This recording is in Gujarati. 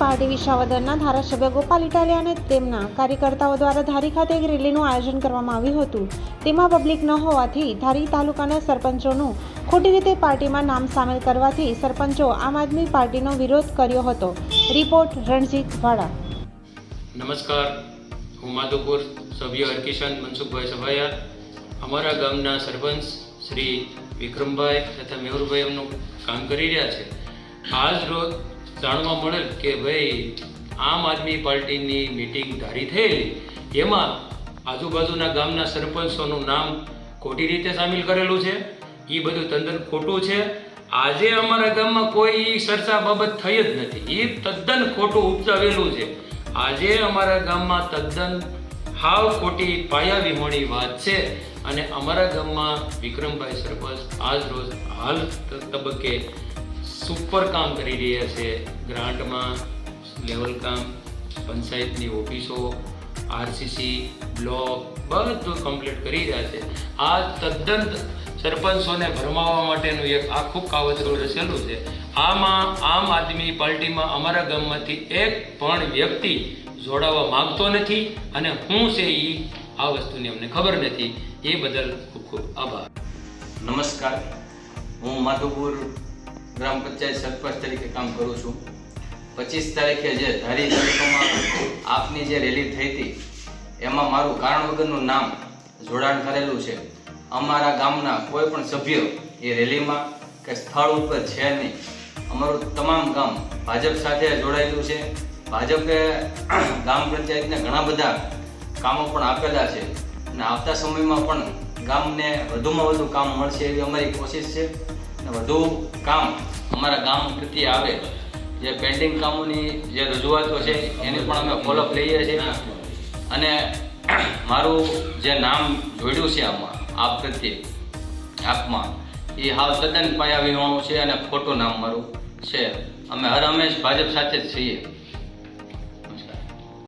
પાર્ટી વિસાવદરના ધારાસભ્ય ગોપાલ ઇટાલિયા અને તેમના કાર્યકર્તાઓ દ્વારા ધારી ખાતે એક રેલીનું આયોજન કરવામાં આવ્યું હતું. તેમાં પબ્લિક ન હોવાથી ધારી તાલુકાના સરપંચોનું ખોટી રીતે પાર્ટીમાં નામ સામેલ કરવાથી સરપંચો આમ આદમી પાર્ટીનો વિરોધ કર્યો હતો. રિપોર્ટ રણજીત વાળા. નમસ્કાર. હું માધુપુર સભ્ય હરકિશન મનસુખભાઈ સભાયા. અમારા ગામના સરપંચ શ્રી વિક્રમભાઈ તથા મેહુરભાઈ એમનું કામ કરી રહ્યા છે. આજ રોજ જાણવા મળેલ કે ભાઈ, આમ આદમી પાર્ટીની મિટિંગ ધારી થયેલી, એમાં આજુબાજુના ગામના સરપંચોનું નામ ખોટી રીતે સામેલ કરેલું છે. એ બધું તદ્દન ખોટું છે. આજે અમારા ગામમાં કોઈ ચર્ચા બાબત થઈ જ નથી. એ તદ્દન ખોટું ઉપજાવેલું છે. આજે અમારા ગામમાં તદ્દન હાવ ખોટી પાયા વિહોણી વાત છે અને અમારા ગામમાં વિક્રમભાઈ સરપંચ આજ રોજ હાલ તબક્કે સુપર કામ કરી રહ્યા છે. ગ્રાન્ટમાં લેવલ કામ, પંચાયતની ઓફિસો, આરસીસી, બ્લોક, બધું કમ્પ્લીટ કરી રહ્યા છે. આ તદ્દન સરપંચોને ભરમાવવા માટેનું એક આખું કાવતરું રચેલું છે. આમાં આમ આદમી પાર્ટીમાં અમારા ગામમાંથી એક પણ વ્યક્તિ જોડાવા માંગતો નથી અને હું છે એ આ વસ્તુની અમને ખબર નથી. એ બદલ ખૂબ ખૂબ આભાર. નમસ્કાર. હું માધુપુર ગ્રામ પંચાયત સરપંચ તરીકે કામ કરું છું. પચીસ તારીખે જે ધારી તાલુકામાં આપની જે રેલી થઈ હતી, એમાં મારું કારણ વગરનું નામ જોડાણ કરેલું છે. અમારા ગામના કોઈ પણ સભ્ય એ રેલીમાં કે સ્થળ ઉપર છે નહીં. અમારું તમામ ગામ ભાજપ સાથે જોડાયેલું છે. ભાજપે ગામ પંચાયતને ઘણા બધા કામો પણ આપેલા છે. અને આવતા સમયમાં પણ ગામને વધુમાં વધુ કામ મળશે એવી અમારી કોશિશ છે. વધુ કામ અમારા ગામ પ્રત્યે આવે, જે પેન્ડિંગ કામોની જે રજૂઆતો છે, એની પણ અમે ફોલોઅપ લઈએ છીએ. અને મારું જે નામ જોડ્યું છે આમાં, આપ પ્રત્યે, આપમાં, એ હાવ તદ્દન પાયા વિહોણું છે અને ખોટું નામ મારું છે. અમે હર હંમેશ ભાજપ સાથે જ છીએ.